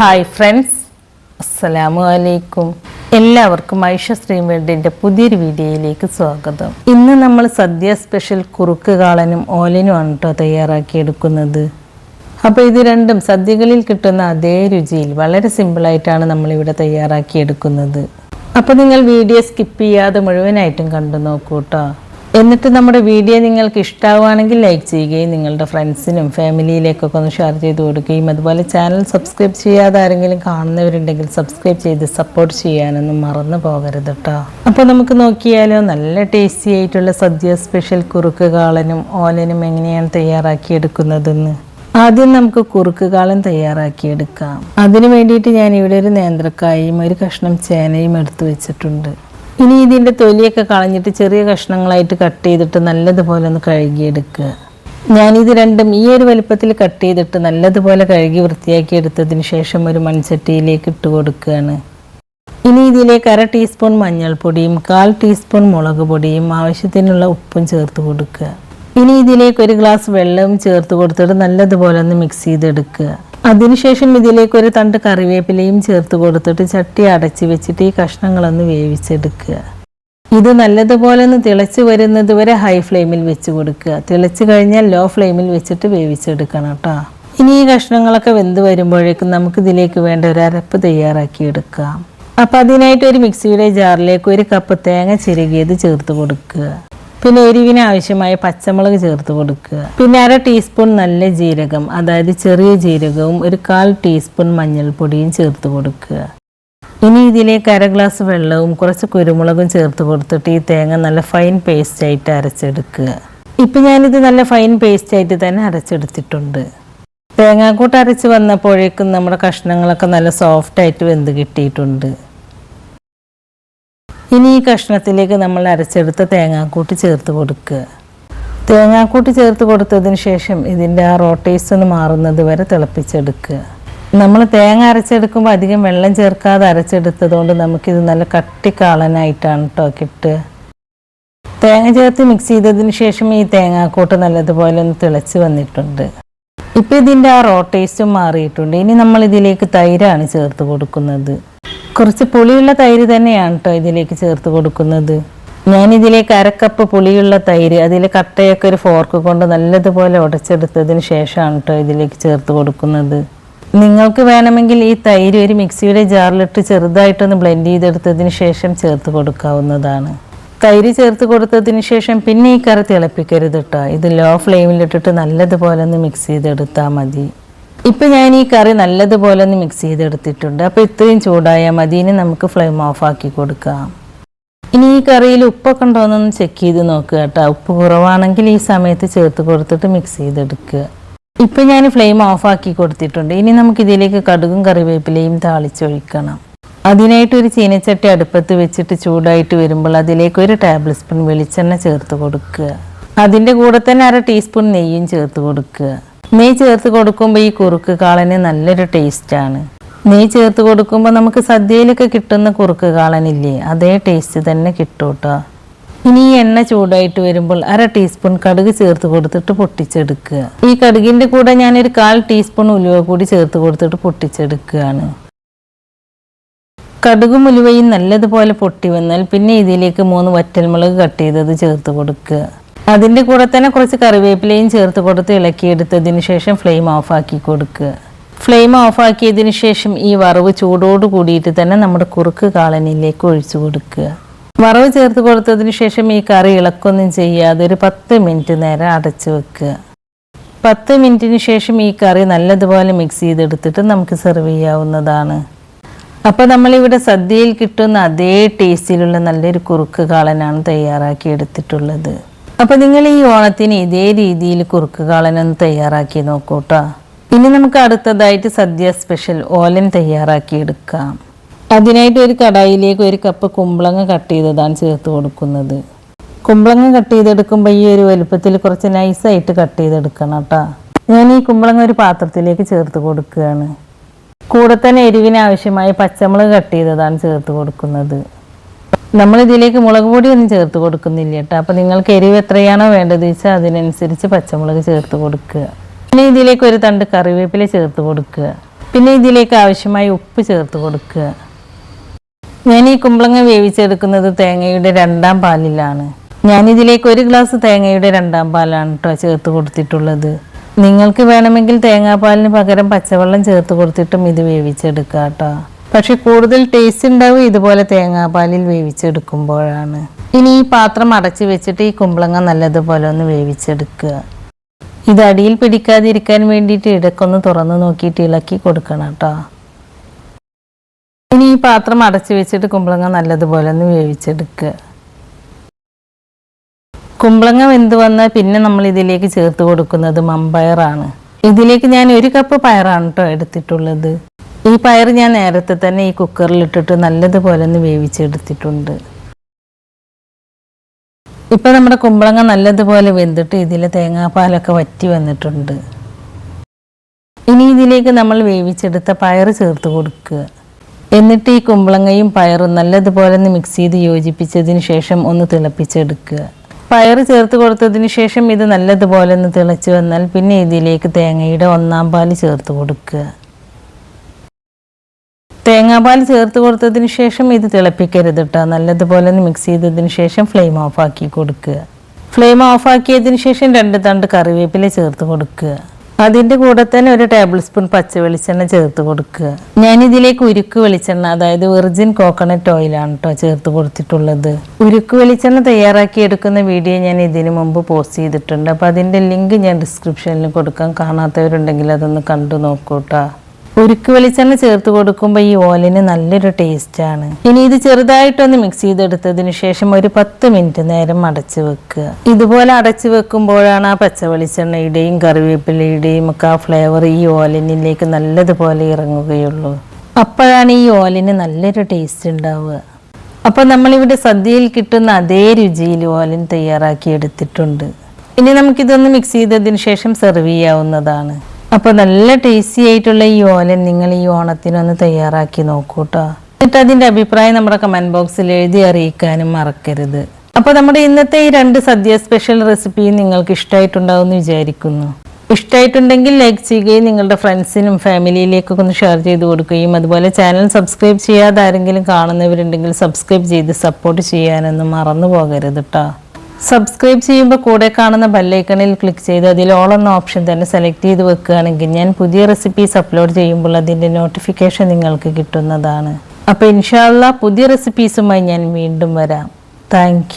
Hi friends അസ്സലാമു അലൈക്കും. എല്ലാവർക്കും ഐഷ സ്ട്രീം വേൾഡിന്റെ പുതിയൊരു വീഡിയോയിലേക്ക് സ്വാഗതം. ഇന്ന് നമ്മൾ സദ്യ സ്പെഷ്യൽ കുറുക്ക് കാളനും ഓലനുമാണ് കേട്ടോ തയ്യാറാക്കിയെടുക്കുന്നത് അപ്പോൾ ഇത് രണ്ടും സദ്യകളിൽ കിട്ടുന്ന അതേ രുചിയിൽ വളരെ സിമ്പിളായിട്ടാണ് നമ്മളിവിടെ തയ്യാറാക്കിയെടുക്കുന്നത് അപ്പോൾ നിങ്ങൾ വീഡിയോ സ്കിപ്പ് ചെയ്യാതെ മുഴുവനായിട്ടും കണ്ടു നോക്കൂ കേട്ടോ എന്നിട്ട് നമ്മുടെ വീഡിയോ നിങ്ങൾക്ക് ഇഷ്ടമാവുകയാണെങ്കിൽ ലൈക്ക് ചെയ്യുകയും നിങ്ങളുടെ ഫ്രണ്ട്സിനും ഫാമിലിയിലേക്കൊക്കെ ഒന്ന് ഷെയർ ചെയ്ത് കൊടുക്കുകയും അതുപോലെ ചാനൽ സബ്സ്ക്രൈബ് ചെയ്യാതെ ആരെങ്കിലും കാണുന്നവരുണ്ടെങ്കിൽ സബ്സ്ക്രൈബ് ചെയ്ത് സപ്പോർട്ട് ചെയ്യാനൊന്നും മറന്നു പോകരുത് കേട്ടോ അപ്പോൾ നമുക്ക് നോക്കിയാലോ നല്ല ടേസ്റ്റി ആയിട്ടുള്ള സദ്യ സ്പെഷ്യൽ കുറുക്ക് കാളനും ഓലനും എങ്ങനെയാണ് തയ്യാറാക്കിയെടുക്കുന്നതെന്ന്. ആദ്യം നമുക്ക് കുറുക്ക് കാളൻ തയ്യാറാക്കിയെടുക്കാം. അതിനു വേണ്ടിയിട്ട് ഞാൻ ഇവിടെ ഒരു നേന്ത്രക്കായും ഒരു കഷ്ണം ചേനയും എടുത്തു വെച്ചിട്ടുണ്ട്. ഇനി ഇതിന്റെ തൊലിയൊക്കെ കളഞ്ഞിട്ട് ചെറിയ കഷ്ണങ്ങളായിട്ട് കട്ട് ചെയ്തിട്ട് നല്ലതുപോലെ ഒന്ന് കഴുകിയെടുക്കുക. ഞാനിത് രണ്ടും ഈ ഒരു വലുപ്പത്തിൽ കട്ട് ചെയ്തിട്ട് നല്ലതുപോലെ കഴുകി വൃത്തിയാക്കി എടുത്തതിന് ശേഷം ഒരു മൺചട്ടിയിലേക്ക് ഇട്ട് കൊടുക്കുകയാണ്. ഇനി ഇതിലേക്ക് അര ടീസ്പൂൺ മഞ്ഞൾപ്പൊടിയും കാൽ ടീസ്പൂൺ മുളക് പൊടിയും ആവശ്യത്തിനുള്ള ഉപ്പും ചേർത്ത് കൊടുക്കുക. ഇനി ഇതിലേക്ക് ഒരു ഗ്ലാസ് വെള്ളവും ചേർത്ത് കൊടുത്തിട്ട് നല്ലതുപോലെ ഒന്ന് മിക്സ് ചെയ്തെടുക്കുക. അതിനുശേഷം ഇതിലേക്ക് ഒരു തണ്ട് കറിവേപ്പിലയും ചേർത്ത് കൊടുത്തിട്ട് ചട്ടി അടച്ചു വെച്ചിട്ട് ഈ കഷ്ണങ്ങളൊന്ന് വേവിച്ചെടുക്കുക. ഇത് നല്ലതുപോലെ ഒന്ന് തിളച്ച് വരുന്നത് വരെ ഹൈ ഫ്ലെയിമിൽ വെച്ച് കൊടുക്കുക. തിളച്ച് കഴിഞ്ഞാൽ ലോ ഫ്ലെയിമിൽ വെച്ചിട്ട് വേവിച്ചെടുക്കണം കേട്ടോ ഇനി ഈ കഷ്ണങ്ങളൊക്കെ വെന്ത് വരുമ്പോഴേക്കും നമുക്ക് ഇതിലേക്ക് വേണ്ട ഒരു അരപ്പ് തയ്യാറാക്കി എടുക്കാം. അപ്പം അതിനായിട്ട് ഒരു മിക്സിയുടെ ജാറിലേക്ക് ഒരു കപ്പ് തേങ്ങ ചിരകിയത് ചേർത്ത് കൊടുക്കുക. പിന്നെ എരിവിന് ആവശ്യമായ പച്ചമുളക് ചേർത്ത് കൊടുക്കുക. പിന്നെ അര ടീസ്പൂൺ നല്ല ജീരകം അതായത് ചെറിയ ജീരകവും ഒരു കാൽ ടീസ്പൂൺ മഞ്ഞൾപ്പൊടിയും ചേർത്ത് കൊടുക്കുക. ഇനി ഇതിലേക്ക് അര ഗ്ലാസ് വെള്ളവും കുറച്ച് കുരുമുളകും ചേർത്ത് കൊടുത്തിട്ട് ഈ തേങ്ങ നല്ല ഫൈൻ പേസ്റ്റ് ആയിട്ട് അരച്ചെടുക്കുക. ഇപ്പം ഞാനിത് നല്ല ഫൈൻ പേസ്റ്റ് ആയിട്ട് തന്നെ അരച്ചെടുത്തിട്ടുണ്ട്. തേങ്ങാക്കൂട്ട് അരച്ച് വന്നപ്പോഴേക്കും നമ്മുടെ കഷ്ണങ്ങളൊക്കെ നല്ല സോഫ്റ്റായിട്ട് വെന്ത് കിട്ടിയിട്ടുണ്ട്. ഇനി ഈ കഷ്ണത്തിലേക്ക് നമ്മൾ അരച്ചെടുത്ത തേങ്ങാക്കൂട്ട് ചേർത്ത് കൊടുക്കുക തേങ്ങാക്കൂട്ട് ചേർത്ത് കൊടുത്തതിന് ശേഷം ഇതിന്റെ ആ റോട്ടേസ്റ്റ് ഒന്ന് മാറുന്നത് വരെ തിളപ്പിച്ചെടുക്കുക നമ്മൾ തേങ്ങ അരച്ചെടുക്കുമ്പോൾ അധികം വെള്ളം ചേർക്കാതെ അരച്ചെടുത്തതുകൊണ്ട് നമുക്കിത് നല്ല കട്ടിക്കാളനായിട്ടാണ് കേട്ടോ. കിട്ടുക തേങ്ങ ചേർത്ത് മിക്സ് ചെയ്തതിന് ശേഷം ഈ തേങ്ങാക്കൂട്ട് നല്ലതുപോലെ ഒന്ന് തിളച്ച് വന്നിട്ടുണ്ട്. ഇപ്പം ഇതിന്റെ ആ റോട്ടേസ്റ്റും മാറിയിട്ടുണ്ട്. ഇനി നമ്മൾ ഇതിലേക്ക് തൈരാണ് ചേർത്ത് കൊടുക്കുന്നത്. കുറച്ച് പുളിയുള്ള തൈര് തന്നെയാണ് കേട്ടോ ഇതിലേക്ക് ചേർത്ത് കൊടുക്കുന്നത്. ഞാൻ ഇതിലേക്ക് അരക്കപ്പ് പുളിയുള്ള തൈര് അതിൽ കട്ടയൊക്കെ ഒരു ഫോർക്ക് കൊണ്ട് നല്ലതുപോലെ ഉടച്ചെടുത്തതിന് ശേഷമാണ് കേട്ടോ ഇതിലേക്ക് ചേർത്ത് കൊടുക്കുന്നത്. നിങ്ങൾക്ക് വേണമെങ്കിൽ ഈ തൈര് ഒരു മിക്സിയുടെ ജാറിലിട്ട് ചെറുതായിട്ടൊന്ന് ബ്ലെൻഡ് ചെയ്തെടുത്തതിന് ശേഷം ചേർത്ത് കൊടുക്കാവുന്നതാണ്. തൈര് ചേർത്ത് കൊടുത്തതിന് ശേഷം പിന്നെ ഈ കറി തിളപ്പിക്കരുത് കേട്ടോ ഇത് ലോ ഫ്ലെയിമിലിട്ടിട്ട് നല്ലതുപോലെ ഒന്ന് മിക്സ് ചെയ്തെടുത്താൽ മതി. ഇപ്പം ഞാൻ ഈ കറി നല്ലതുപോലെ ഒന്ന് മിക്സ് ചെയ്തെടുത്തിട്ടുണ്ട്. അപ്പോൾ ഇത്രയും ചൂടായാൽ മതി. ഇനി നമുക്ക് ഫ്ലെയിം ഓഫ് ആക്കി കൊടുക്കാം. ഇനി ഈ കറിയിൽ ഉപ്പൊക്കെ ഉണ്ടോയെന്നൊന്ന് ചെക്ക് ചെയ്ത് നോക്കുക കേട്ടോ. ഉപ്പ് കുറവാണെങ്കിൽ ഈ സമയത്ത് ചേർത്ത് കൊടുത്തിട്ട് മിക്സ് ചെയ്തെടുക്കുക ഇപ്പം ഞാൻ ഫ്ലെയിം ഓഫ് ആക്കി കൊടുത്തിട്ടുണ്ട്. ഇനി നമുക്ക് ഇതിലേക്ക് കടുകും കറിവേപ്പിലയും താളിച്ചൊഴിക്കണം. അതിനായിട്ട് ഒരു ചീനച്ചട്ടി അടുപ്പത്ത് വെച്ചിട്ട് ചൂടായിട്ട് വരുമ്പോൾ അതിലേക്ക് ഒരു ടേബിൾ സ്പൂൺ വെളിച്ചെണ്ണ ചേർത്ത് കൊടുക്കുക അതിന്റെ കൂടെ തന്നെ അര ടീസ്പൂൺ നെയ്യും ചേർത്ത് കൊടുക്കുക നെയ്യ് ചേർത്ത് കൊടുക്കുമ്പോൾ ഈ കുറുക്ക് കാളന് നല്ലൊരു ടേസ്റ്റാണ് നെയ്യ് ചേർത്ത് കൊടുക്കുമ്പോൾ നമുക്ക് സദ്യയിലൊക്കെ കിട്ടുന്ന കുറുക്ക് കാളനില്ലേ അതേ ടേസ്റ്റ് തന്നെ കിട്ടും കേട്ടോ ഇനി ഈ എണ്ണ ചൂടായിട്ട് വരുമ്പോൾ അര ടീസ്പൂൺ കടുക് ചേർത്ത് കൊടുത്തിട്ട് പൊട്ടിച്ചെടുക്കുക. ഈ കടുകിന്റെ കൂടെ ഞാനൊരു കാൽ ടീസ്പൂൺ ഉലുവ കൂടി ചേർത്ത് കൊടുത്തിട്ട് പൊട്ടിച്ചെടുക്കുകയാണ്. കടുകും ഉലുവയും നല്ലതുപോലെ പൊട്ടി വന്നാൽ പിന്നെ ഇതിലേക്ക് മൂന്ന് വറ്റൽമുളക് കട്ട് ചെയ്തത് ചേർത്ത് കൊടുക്കുക. അതിന്റെ കൂടെ തന്നെ കുറച്ച് കറിവേപ്പിലയും ചേർത്ത് കൊടുത്ത് ഇളക്കിയെടുത്തതിന് ശേഷം ഫ്ലെയിം ഓഫാക്കി കൊടുക്കുക. ഫ്ലെയിം ഓഫാക്കിയതിന് ശേഷം ഈ വറവ് ചൂടോട് കൂടിയിട്ട് തന്നെ നമ്മുടെ കുറുക്ക് കാളനിലേക്ക് ഒഴിച്ചു കൊടുക്കുക. വറവ് ചേർത്ത് കൊടുത്തതിന് ശേഷം ഈ കറി ഇളക്കൊന്നും ചെയ്യാതെ ഒരു പത്ത് മിനിറ്റ് നേരം അടച്ചു വെക്കുക. പത്ത് മിനിറ്റിന് ശേഷം ഈ കറി നല്ലതുപോലെ മിക്സ് ചെയ്തെടുത്തിട്ട് നമുക്ക് സെർവ് ചെയ്യാവുന്നതാണ്. അപ്പോൾ നമ്മളിവിടെ സദ്യയിൽ കിട്ടുന്ന അതേ ടേസ്റ്റിലുള്ള നല്ലൊരു കുറുക്ക് കാളനാണ് തയ്യാറാക്കി എടുത്തിട്ടുള്ളത്. അപ്പോൾ നിങ്ങൾ ഈ ഓണത്തിന് ഇതേ രീതിയിൽ കുറുക്ക് കാളനൊന്ന് തയ്യാറാക്കി നോക്കൂട്ടോ. ഇനി നമുക്ക് അടുത്തതായിട്ട് സദ്യ സ്പെഷ്യൽ ഓലൻ തയ്യാറാക്കി എടുക്കാം. അതിനായിട്ട് ഒരു കടായിലേക്ക് ഒരു കപ്പ് കുമ്പളങ്ങ കട്ട് ചെയ്തതാണ് ചേർത്ത് കൊടുക്കുന്നത്. കുമ്പളങ്ങ കട്ട് ചെയ്തെടുക്കുമ്പോൾ ഈ ഒരു വലുപ്പത്തിൽ കുറച്ച് നൈസായിട്ട് കട്ട് ചെയ്തെടുക്കണം കേട്ടോ. ഞാൻ ഈ കുമ്പളങ്ങ ഒരു പാത്രത്തിലേക്ക് ചേർത്ത് കൊടുക്കുകയാണ്. കൂടെ തന്നെ എരിവിന് ആവശ്യമായ പച്ചമുളക് കട്ട് ചെയ്തതാണ് ചേർത്ത് കൊടുക്കുന്നത്. നമ്മൾ ഇതിലേക്ക് മുളക് പൊടി ഒന്നും ചേർത്ത് കൊടുക്കുന്നില്ല കേട്ടോ. അപ്പോൾ നിങ്ങൾക്ക് എരിവ് എത്രയാണോ വേണ്ടത് വെച്ചാൽ അതിനനുസരിച്ച് പച്ചമുളക് ചേർത്ത് കൊടുക്കുക. പിന്നെ ഇതിലേക്ക് ഒരു തണ്ട് കറിവേപ്പില ചേർത്ത് കൊടുക്കുക. പിന്നെ ഇതിലേക്ക് ആവശ്യമായ ഉപ്പ് ചേർത്ത് കൊടുക്കുക. ഞാൻ ഈ കുമ്പളങ്ങ വേവിച്ചെടുക്കുന്നത് തേങ്ങയുടെ രണ്ടാം പാലിലാണ്. ഞാനിതിലേക്ക് ഒരു ഗ്ലാസ് തേങ്ങയുടെ രണ്ടാം പാലാണ് കേട്ടോ ചേർത്ത് കൊടുത്തിട്ടുള്ളത്. നിങ്ങൾക്ക് വേണമെങ്കിൽ തേങ്ങാപ്പാലിന് പകരം പച്ചവെള്ളം ചേർത്ത് കൊടുത്തിട്ടും ഇത് വേവിച്ചെടുക്കാം കേട്ടോ. പക്ഷെ കൂടുതൽ ടേസ്റ്റ് ഉണ്ടാവും ഇതുപോലെ തേങ്ങാപ്പാലിൽ വേവിച്ചെടുക്കുമ്പോഴാണ്. ഇനി ഈ പാത്രം അടച്ചു വെച്ചിട്ട് ഈ കുമ്പളങ്ങ നല്ലതുപോലെ ഒന്ന് വേവിച്ചെടുക്കുക. ഇത് അടിയിൽ പിടിക്കാതിരിക്കാൻ വേണ്ടിയിട്ട് ഇടക്കൊന്ന് തുറന്നു നോക്കിയിട്ട് ഇളക്കി കൊടുക്കണം കേട്ടോ. ഇനി ഈ പാത്രം അടച്ചു വെച്ചിട്ട് കുമ്പളങ്ങ നല്ലതുപോലെ ഒന്ന് വേവിച്ചെടുക്കുക. കുമ്പളങ്ങ വെന്ത് വന്നാൽ പിന്നെ നമ്മൾ ഇതിലേക്ക് ചേർത്ത് കൊടുക്കുന്നത് മമ്പയറാണ്. ഇതിലേക്ക് ഞാൻ ഒരു കപ്പ് പയറാണ് കേട്ടോ എടുത്തിട്ടുള്ളത്. ഈ പയർ ഞാൻ നേരത്തെ തന്നെ ഈ കുക്കറിലിട്ടിട്ട് നല്ലതുപോലെ ഒന്ന് വേവിച്ചെടുത്തിട്ടുണ്ട്. ഇപ്പൊ നമ്മുടെ കുമ്പളങ്ങ നല്ലതുപോലെ വെന്തിട്ട് ഇതിലെ തേങ്ങാപ്പാലൊക്കെ വറ്റി വന്നിട്ടുണ്ട്. ഇനി ഇതിലേക്ക് നമ്മൾ വേവിച്ചെടുത്ത പയർ ചേർത്ത് കൊടുക്കുക. എന്നിട്ട് ഈ കുമ്പളങ്ങയും പയറും നല്ലതുപോലെ ഒന്ന് മിക്സ് ചെയ്ത് യോജിപ്പിച്ചതിന് ശേഷം ഒന്ന് തിളപ്പിച്ചെടുക്കുക. പയർ ചേർത്ത് കൊടുത്തതിന് ശേഷം ഇത് നല്ലതുപോലെ ഒന്ന് തിളച്ചു വന്നാൽ പിന്നെ ഇതിലേക്ക് തേങ്ങയുടെ ഒന്നാം പാൽ ചേർത്ത് കൊടുക്കുക. തേങ്ങാപ്പാൽ ചേർത്ത് കൊടുത്തതിന് ശേഷം ഇത് തിളപ്പിക്കരുത് കേട്ടോ നല്ലതുപോലെ മിക്സ് ചെയ്തതിന് ശേഷം ഫ്ലെയിം ഓഫാക്കി കൊടുക്കുക. ഫ്ലെയിം ഓഫാക്കിയതിന് ശേഷം രണ്ട് തണ്ട് കറിവേപ്പില ചേർത്ത് കൊടുക്കുക. അതിന്റെ കൂടെ തന്നെ ഒരു ടേബിൾ സ്പൂൺ പച്ച വെളിച്ചെണ്ണ ചേർത്ത് കൊടുക്കുക. ഞാൻ ഇതിലേക്ക് ഉരുക്ക് വെളിച്ചെണ്ണ അതായത് വെർജിൻ കോക്കനട്ട് ഓയിലാണ് കേട്ടോ ചേർത്ത് കൊടുത്തിട്ടുള്ളത്. ഉരുക്ക് വെളിച്ചെണ്ണ തയ്യാറാക്കി എടുക്കുന്ന വീഡിയോ ഞാൻ ഇതിനു മുമ്പ് പോസ്റ്റ് ചെയ്തിട്ടുണ്ട്. അപ്പോൾ അതിന്റെ ലിങ്ക് ഞാൻ ഡിസ്ക്രിപ്ഷനിൽ കൊടുക്കാം. കാണാത്തവരുണ്ടെങ്കിൽ അതൊന്ന് കണ്ടു നോക്കൂ കേട്ടോ ഉരുക്ക് വെളിച്ചെണ്ണ ചേർത്ത് കൊടുക്കുമ്പോൾ ഈ ഓലിന് നല്ലൊരു ടേസ്റ്റാണ് ഇനി ഇത് ചെറുതായിട്ടൊന്ന് മിക്സ് ചെയ്തെടുത്തതിന് ശേഷം ഒരു പത്ത് മിനിറ്റ് നേരം അടച്ചു വെക്കുക. ഇതുപോലെ അടച്ചു വെക്കുമ്പോഴാണ് ആ പച്ച വെളിച്ചെണ്ണയുടെയും കറിവേപ്പിലയുടെയും ഒക്കെ ആ ഫ്ലേവർ ഈ ഓലിനിലേക്ക് നല്ലതുപോലെ ഇറങ്ങുകയുള്ളൂ. അപ്പോഴാണ് ഈ ഓലിന് നല്ലൊരു ടേസ്റ്റ് ഉണ്ടാവുക. അപ്പോൾ നമ്മളിവിടെ സദ്യയിൽ കിട്ടുന്ന അതേ രുചിയിൽ ഓലൻ തയ്യാറാക്കി എടുത്തിട്ടുണ്ട്. ഇനി നമുക്കിതൊന്ന് മിക്സ് ചെയ്തതിന് ശേഷം സെർവ് ചെയ്യാവുന്നതാണ്. അപ്പോൾ നല്ല ടേസ്റ്റി ആയിട്ടുള്ള ഈ ഓല നിങ്ങൾ ഈ ഓണത്തിനൊന്ന് തയ്യാറാക്കി നോക്കൂ കേട്ടോ എന്നിട്ട് അതിന്റെ അഭിപ്രായം നമ്മുടെ കമന്റ് ബോക്സിൽ എഴുതി അറിയിക്കാനും മറക്കരുത്. അപ്പോൾ നമ്മുടെ ഇന്നത്തെ ഈ രണ്ട് സദ്യ സ്പെഷ്യൽ റെസിപ്പിയും നിങ്ങൾക്ക് ഇഷ്ടമായിട്ടുണ്ടാവും എന്ന് വിചാരിക്കുന്നു. ഇഷ്ടമായിട്ടുണ്ടെങ്കിൽ ലൈക്ക് ചെയ്യുകയും നിങ്ങളുടെ ഫ്രണ്ട്സിനും ഫാമിലിയിലേക്കൊക്കെ ഒന്ന് ഷെയർ ചെയ്ത് കൊടുക്കുകയും അതുപോലെ ചാനൽ സബ്സ്ക്രൈബ് ചെയ്യാതെ ആരെങ്കിലും കാണുന്നവരുണ്ടെങ്കിൽ സബ്സ്ക്രൈബ് ചെയ്ത് സപ്പോർട്ട് ചെയ്യാനൊന്നും മറന്നു പോകരുത് കേട്ടോ സബ്സ്ക്രൈബ് ചെയ്യുമ്പോൾ കൂടെ കാണുന്ന ബെല്ലൈക്കണിൽ ക്ലിക്ക് ചെയ്ത് അതിൽ ഓൾ എന്ന ഓപ്ഷൻ തന്നെ സെലക്ട് ചെയ്ത് വെക്കുകയാണെങ്കിൽ ഞാൻ പുതിയ റെസിപ്പീസ് അപ്ലോഡ് ചെയ്യുമ്പോൾ അതിന്റെ നോട്ടിഫിക്കേഷൻ നിങ്ങൾക്ക് കിട്ടുന്നതാണ്. അപ്പോൾ ഇൻഷാല്ല പുതിയ റെസിപ്പീസുമായി ഞാൻ വീണ്ടും വരാം. താങ്ക്